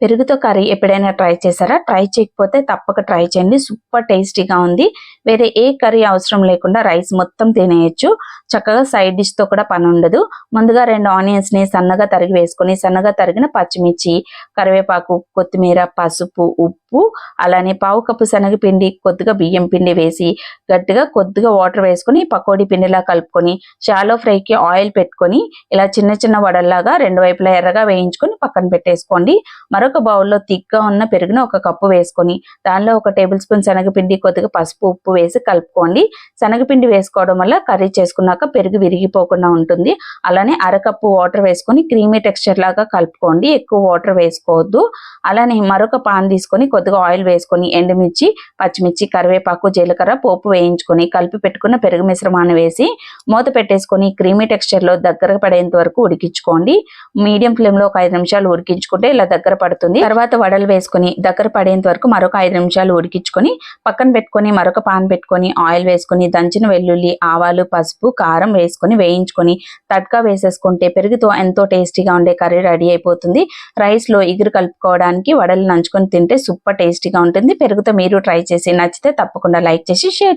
పెరుగుతో కర్రీ ఎప్పుడైనా ట్రై చేశారా? ట్రై చేయకపోతే తప్పక ట్రై చేయండి. సూపర్ టేస్టీగా ఉంది. వేరే ఏ కర్రీ అవసరం లేకుండా రైస్ మొత్తం తినేయచ్చు. చక్కగా సైడ్ డిష్తో కూడా పని ఉండదు. ముందుగా రెండు ఆనియన్స్ని సన్నగా తరిగి వేసుకొని సన్నగా తరిగిన పచ్చిమిర్చి కరివేపాకు కొత్తిమీర పసుపు ఉప్పు అలానే పావు కప్పు శనగపిండి కొద్దిగా బియ్యం పిండి వేసి గట్టిగా కొద్దిగా వాటర్ వేసుకొని పకోడీ పిండిలా కలుపుకొని షాలో ఫ్రైకి ఆయిల్ పెట్టుకొని ఇలా చిన్న చిన్న వడల్లాగా రెండు వైపులా ఎర్రగా వేయించుకొని పక్కన పెట్టేసుకోండి. మరొక బౌల్లో థిక్గా ఉన్న పెరుగును ఒక కప్పు వేసుకొని దానిలో ఒక టేబుల్ స్పూన్ శనగపిండి కొద్దిగా పసుపు ఉప్పు వేసి కలుపుకోండి. శనగపిండి వేసుకోవడం వల్ల కర్రీ చేసుకున్నాక పెరుగు విరిగిపోకుండా ఉంటుంది. అలానే అరకప్పు వాటర్ వేసుకొని క్రీమీ టెక్స్చర్ లాగా కలుపుకోండి. ఎక్కువ వాటర్ వేసుకోవద్దు. అలానే మరొక పాన్ తీసుకొని కొద్దిగా ఆయిల్ వేసుకొని ఎండుమిర్చి పచ్చిమిర్చి కరివేపాకు జీలకర్ర పోపు వేయించుకొని కలిపి పెట్టుకున్న పెరుగు మిశ్రమాన్ని వేసి మూత పెట్టేసుకొని క్రీమీ టెక్స్చర్లో దగ్గర పడేంత వరకు ఉడికించుకోండి. మీడియం ఫ్లేమ్లో ఒక ఐదు నిమిషాలు ఉడికించుకుంటే ఇలా దగ్గర పడుతుంది. తర్వాత వడలు వేసుకొని దగ్గర పడేంత వరకు మరొక ఐదు నిమిషాలు ఉడికించుకొని పక్కన పెట్టుకొని మరొక పాన్ పెట్టుకొని ఆయిల్ వేసుకొని దంచిన వెల్లుల్లి ఆవాలు పసుపు కారం వేసుకొని వేయించుకొని తడ్కా వేసేసుకుంటే పెరుగుతో ఎంతో టేస్టీగా ఉండే కర్రీ రెడీ అయిపోతుంది. రైస్లో ఇగురు కలుపుకోవడానికి వడలు నంచుకొని తింటే సూపర్ సూపర్ టేస్టీగా ఉంటుంది. పెరుగుతో మీరు ట్రై చేసి నచ్చితే తప్పకుండా లైక్ చేసి షేర్